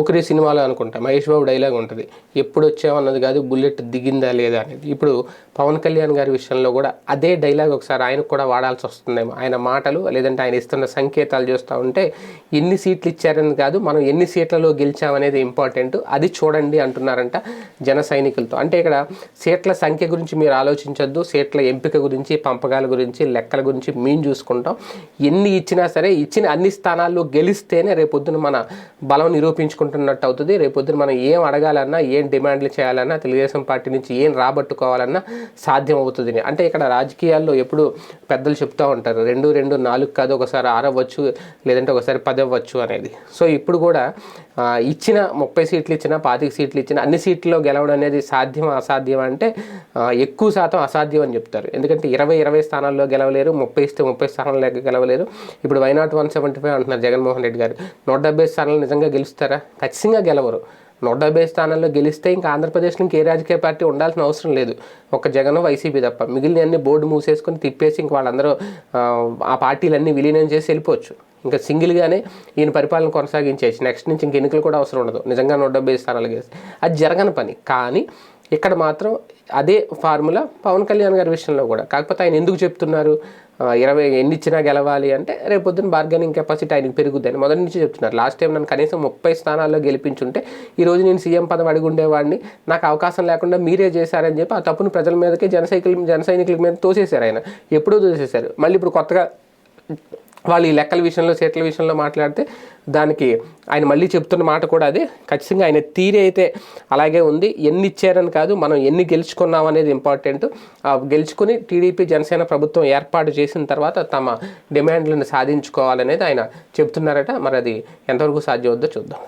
ఒకరి సినిమాలో అనుకుంటా మహేష్ బాబు డైలాగ్ ఉంటుంది. ఎప్పుడు వచ్చామన్నది కాదు బుల్లెట్ దిగిందా లేదా అనేది. ఇప్పుడు పవన్ కళ్యాణ్ గారి విషయంలో కూడా అదే డైలాగ్ ఒకసారి ఆయనకు కూడా వాడాల్సి వస్తుందేమో ఆయన మాటలు లేదంటే ఆయన ఇస్తున్న సంకేతాలు చూస్తూ ఉంటే ఎన్ని సీట్లు ఇచ్చారని కాదు మనం ఎన్ని సీట్లలో గెలిచామనేది ఇంపార్టెంట్ అది చూడండి అంటున్నారంట జన సైనికులతో. అంటే ఇక్కడ సీట్ల సంఖ్య గురించి మీరు ఆలోచించొద్దు. సీట్ల ఎంపిక గురించి పంపకాల గురించి లెక్కల గురించి మేము చూసుకుంటాం. ఎన్ని ఇచ్చినా సరే ఇచ్చిన అన్ని స్థానాల్లో గెలిస్తేనే రేపొద్దున మన బలం నిరూపించుకుంటున్నట్టు అవుతుంది రేపొద్దున మనం ఏం అడగాలన్నా ఏం డిమాండ్లు చేయాలన్నా తెలుగుదేశం పార్టీ నుంచి ఏం రాబట్టుకోవాలన్నా సాధ్యం అవుతుంది అంటే ఇక్కడ రాజకీయాల్లో ఎప్పుడు పెద్దలు చెప్తూ ఉంటారు రెండు రెండు నాలుగు కాదు ఒకసారి ఆరవచ్చు లేదంటే ఒకసారి పది అవ్వచ్చు అనేది. సో ఇప్పుడు కూడా ఇచ్చిన ముప్పై సీట్లు ఇచ్చిన పాతిక సీట్లు ఇచ్చిన అన్ని సీట్లలో గెలవడం అనేది సాధ్యం అసాధ్యం అంటే ఎక్కువ శాతం అసాధ్యం అని చెప్తారు. ఎందుకంటే ఇరవై ఇరవై స్థానాల్లో గెలవలేరు ముప్పై ఇస్తే ముప్పై స్థానాల్లో గెలవలేరు. ఇప్పుడు వైనాట్ వన్ సెవెంటీ ఫైవ్ అంటున్నారు జగన్మోహన్ రెడ్డి గారు. నూట డెబ్బై స్థానాలు నిజంగా గెలుస్తారా? ఖచ్చితంగా గెలవరు. నూట డెబ్బై స్థానాల్లో గెలిస్తే ఇంకా ఆంధ్రప్రదేశ్లో ఇంకే రాజకీయ పార్టీ ఉండాల్సిన అవసరం లేదు. ఒక జగన్ వైసీపీ తప్ప. మిగిలిన అన్ని బోర్డు మూసేసుకొని తిప్పేసి ఇంక వాళ్ళందరూ ఆ, పార్టీలన్నీ విలీనం చేసి వెళ్ళిపోవచ్చు. ఇంకా సింగిల్గానే ఈయన పరిపాలన కొనసాగించేసి నెక్స్ట్ నుంచి ఇంక ఎన్నికలు కూడా అవసరం ఉండదు. నిజంగా నూట డెబ్బై స్థానాలు గెలిస్తే. అది జరగని పని. కానీ ఇక్కడ మాత్రం అదే ఫార్ములా పవన్ కళ్యాణ్ గారి విషయంలో కూడా. కాకపోతే ఆయన ఎందుకు చెప్తున్నారు? ఇరవై ఎన్ని ఇచ్చినా గెలవాలి అంటే రేపొద్దున బార్గెనింగ్ కెపాసిటీ ఆయనకి పెరుగుద్దని మొదటి నుంచి చెప్తున్నారు. లాస్ట్ టైం నన్ను కనీసం ముప్పై స్థానాల్లో గెలిపించుంటే ఈరోజు నేను సీఎం పదవి అడిగి ఉండేవాడిని. నాకు అవకాశం లేకుండా మీరే చేశారని చెప్పి ఆ తప్పును ప్రజల మీదకి జన జన సైనికుల మీద తోసేశారు ఆయన. ఎప్పుడూ తోసేశారు. మళ్ళీ ఇప్పుడు కొత్తగా వాళ్ళు ఈ లెక్కల విషయంలో సీట్ల విషయంలో మాట్లాడితే దానికి ఆయన మళ్ళీ చెప్తున్న మాట కూడా అదే. ఖచ్చితంగా ఆయన తీరే అయితే అలాగే ఉంది. ఎన్ని ఇచ్చారని కాదు మనం ఎన్ని గెలుచుకున్నాం అనేది ఇంపార్టెంట్ ఆ గెలుచుకుని టీడీపీ జనసేన ప్రభుత్వం ఏర్పాటు చేసిన తర్వాత తమ డిమాండ్లను సాధించుకోవాలనేది ఆయన చెప్తున్నారట. మరి అది ఎంతవరకు సాధ్యమవుద్దో చూద్దాం.